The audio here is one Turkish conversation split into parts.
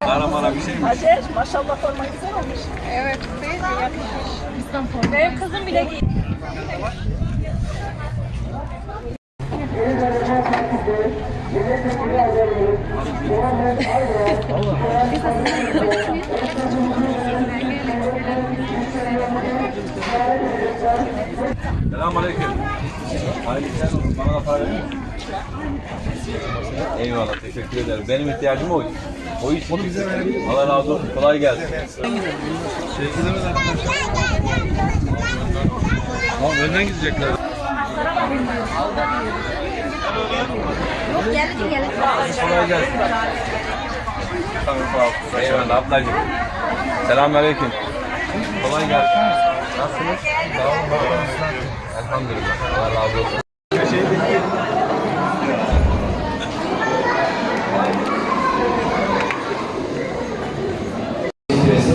Kahramana bir şey mi? Ateş maşallah forma güzel olmuş. Benim kızım bile giy. Selamünaleyküm. Aleyküm. Bana da para verir misin? Eyvallah teşekkür ederim. Benim ihtiyacım o. O iş bunu bize verebilir. Allah razı olsun. Kolay gelsin. Tamam önden gidecekler. Kolay gelsin. Tamam sağ ol. Eyvallah ablacığım. Selamünaleyküm. Kolay gelsin. Nasılsınız? Sağ olun. Elhamdülillah. Allah razı olsun.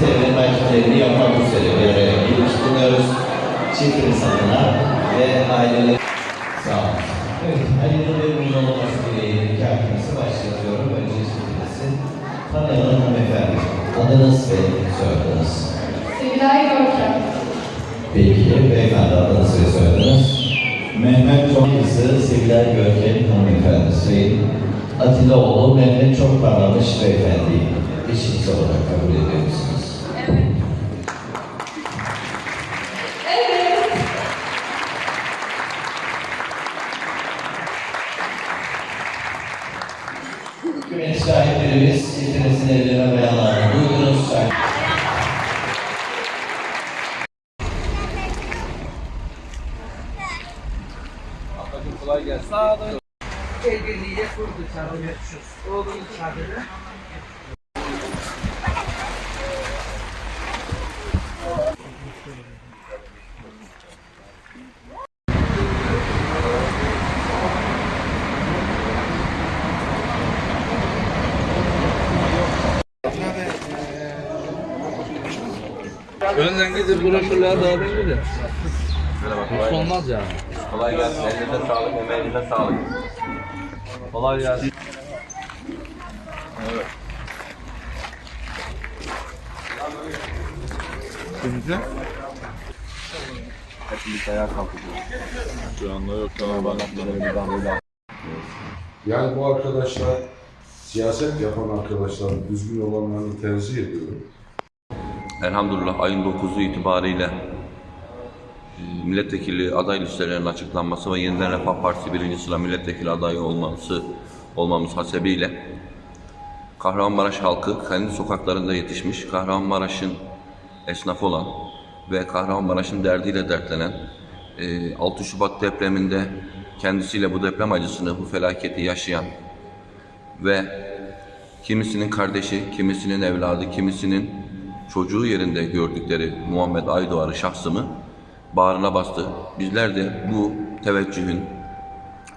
Devlet merkezlerini yapmak üzere bir araya gelip bulunuyoruz. Çift insanına ve aileler sağ olun. Evet, hayırlı ve uygun olması dileğiyle iki hakkımızı başlatıyorum. Önce sizi tanıyalım hanımefendi. Adınız ve soyadınız. Sevilay Görkem. Peki, beyefendi adınız ve soyadınız. Mehmet Çokkızı, Sevilay Görkem hanımefendi. Sayın Atilaoğlu Mehmet Çok Parlamış beyefendi. Eşiniz olarak kabul ediyor musunuz? Kıymetli şahitlerimiz, getiresin ellerine beyanlarını kolay gelsin. Sağ olun. El birliğiyle kurdu çadırı. Oğlunun çadırı. Önden gidip broşürler dağıtın gidin. Gelsin. olmaz yani. Kolay gelsin. Elinize sağlık, emeğinize sağlık. Kolay gelsin. Evet. Şimdi Hepimiz ayağa kalkacağız. Şu anda yok. Tamam bana Yani bu arkadaşlar siyaset yapan arkadaşlar düzgün olanlarını tenzih ediyorum. Elhamdülillah ayın 9'u itibariyle milletvekili aday listelerinin açıklanması ve yeniden Refah Partisi birinci sıra milletvekili adayı olması olmamız hasebiyle Kahramanmaraş halkı kendi sokaklarında yetişmiş, Kahramanmaraş'ın esnafı olan ve Kahramanmaraş'ın derdiyle dertlenen e, 6 Şubat depreminde kendisiyle bu deprem acısını, bu felaketi yaşayan ve kimisinin kardeşi, kimisinin evladı, kimisinin çocuğu yerinde gördükleri Muhammed Aydoğar'ı şahsımı bağrına bastı. Bizler de bu teveccühün,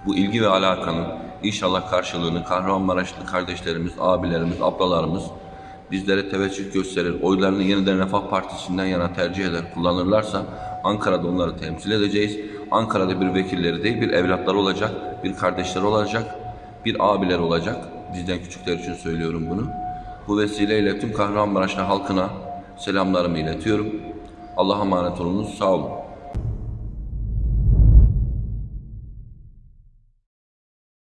bu ilgi ve alakanın inşallah karşılığını Kahramanmaraşlı kardeşlerimiz, abilerimiz, ablalarımız bizlere teveccüh gösterir, oylarını yeniden Refah Partisi'nden yana tercih eder, kullanırlarsa Ankara'da onları temsil edeceğiz. Ankara'da bir vekilleri değil, bir evlatları olacak, bir kardeşleri olacak, bir abiler olacak. Bizden küçükler için söylüyorum bunu. Bu vesileyle tüm Kahramanmaraşlı halkına selamlarımı iletiyorum. Allah'a emanet olunuz. Sağ olun.